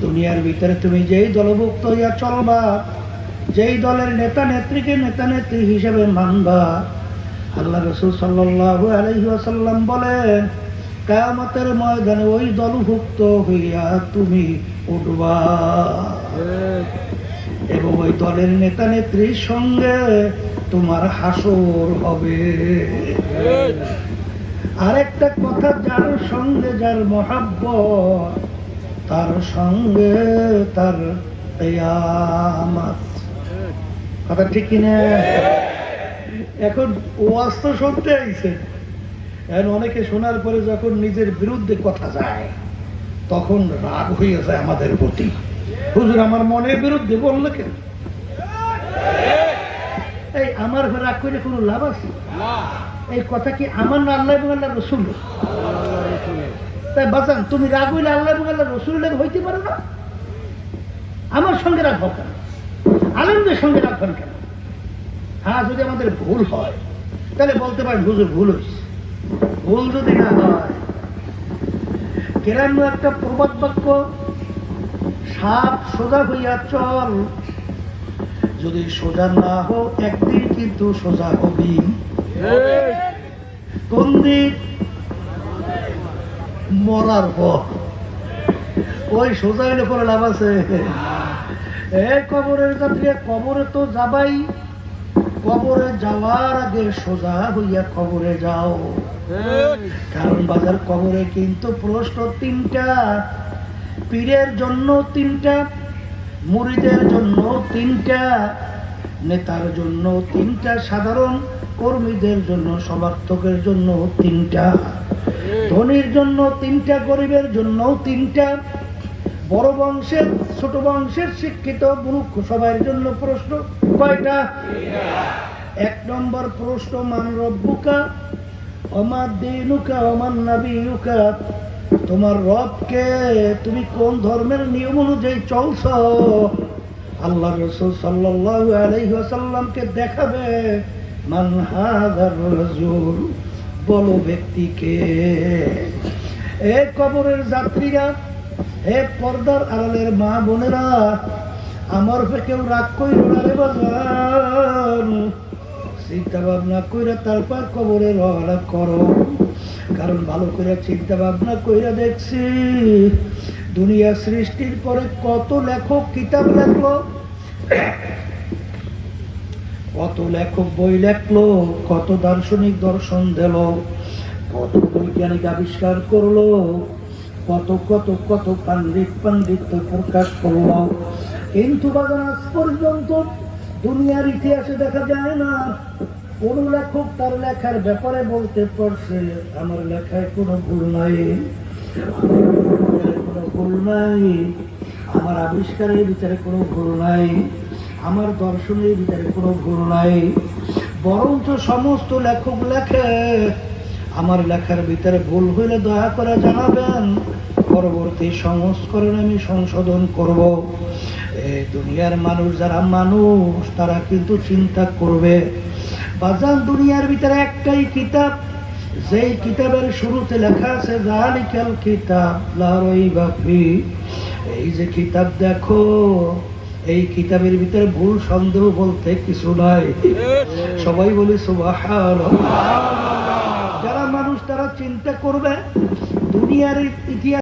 দুনিয়ার ভিতরে তুমি যেই দলভুক্ত হইয়া চলবা, যেই দলের নেতা নেত্রীকে নেতা নেত্রী হিসেবে মানবা, আল্লাহ রসুল সাল্লাহ আলহিহাসাল্লাম বলেন, কায়ামতের ময়দানে ওই দলভুক্ত হইয়া তুমি উঠবা। এবং ওই দলের নেতা নেত্রীর সঙ্গে তোমার হাসর হবে। আরেকটা কথা, যার সঙ্গে যার মহাব্বত, তার সঙ্গে তার কথা ঠিক কিনা এখন ওয়াজ তো শুনতে আইছে। এখন অনেকে শোনার পরে যখন নিজের বিরুদ্ধে কথা যায়, তখন রাগ হয়ে যায় আমাদের প্রতি। হুজুর, আমার মনের বিরুদ্ধে বললে কেন? এই আমার ঘরে রাগ করে কোনো লাভ আছে? এই কথা কি আমার না আল্লাহ এবং আল্লাহ রসুল তাই বাজান তুমি রাগ হইলে আল্লাহ এবং আল্লাহ রসুলের হইতে পারো না? আমার সঙ্গে রাখব কেন? আলমদের সঙ্গে রাখবেন কেন? হ্যাঁ যদি আমাদের ভুল হয় তাহলে বলতে পারেন হুজুর ভুল হয়েছে ভুল যদি না হয় কেরান্ন একটা প্রবাদ বাক্য সাপ সোজা হইয়া চল। যদি সোজা না হোক একদিন কিন্তু সোজা হবি। কোন দিক মরার পর। ওই সোজা হইলে পরে লাভ আছে। এ কবরের যাত্রী কবরে তো যাবাই। কবরে যাওয়ার আগে সোজা হইয়া কবরে যাও। কারণ বাজার কবরে কিন্তু প্রশ্ন তিনটা। পীরের জন্য তিনটা। মুড়িদের জন্য তিনটা, নেতার জন্য তিনটা, সাধারণ কর্মীদের জন্য, সমর্থকের জন্য তিনটা, ধনীর জন্য তিনটা, গরিবের জন্য তিনটা, বড় বংশের, ছোট বংশের শিক্ষিত মূর্খ সবার জন্য প্রশ্ন কয়টা? এক নম্বর প্রশ্ন, মান রব্বুকা অমার দিনুকা তোমার রবকে তুমি কোন ধর্মের নিয়ম অনুযায়ী চলছ? আল্লাহ রসুল সাল্লাল্লাহু দেখাবে বলো ব্যক্তিকে। এ কবরের যাত্রীরা হে পর্দার আড়ালের মা বোনেরা, আমার কেউ রাগ কইল না রে বাজান চিন্তা ভাবনা কইরা তারপর কবরে রওনা করো। কারণ ভালো করে চিন্তা ভাবনা কইরা দেখছি, দুনিয়া সৃষ্টির পরে কত লেখক কিতাব লেখলো, কত লেখক বই লেখলো, কত দার্শনিক দর্শন দিল, কত বৈজ্ঞানিক আবিষ্কার করল, কত কত কত পাণ্ডিত পাণ্ডিত্য প্রকাশ করল। কিন্তু বাগান আজ পর্যন্ত দুনিয়ার ইতিহাসে দেখা যায় না। কোন লেখক তার লেখার ব্যাপারে বলতে পারছে, আমার লেখায় কোনো ভুল নাই। কোনো ভুল নাই। আমার আবিষ্কারের ভিতরে কোনো ভুল নাই। আমার দর্শনের ভিতরে কোনো ভুল নাই। বরঞ্চ সমস্ত লেখক লেখে। আমার লেখার ভিতরে ভুল হইলে দয়া করে জানাবেন। পরবর্তী সংস্করণ আমি সংশোধন করব। দুনিয়ার মানুষ যারা মানুষ, তারা কিন্তু চিন্তা করবে। বাজান দুনিয়ার ভিতরে একটাই কিতাব, যেই কিতাবের শুরুতে লেখা আছে, জালিকাল কিতাব, লা রাইবা এই যে কিতাব দেখো, এই কিতাবের ভিতরে ভুল সন্দেহ বলতে কিছু নাই। সবাই বলি, সুবহানাল্লাহ। যারা মানুষ, তারা চিন্তা করবে, দুনিয়ার ইতিহাস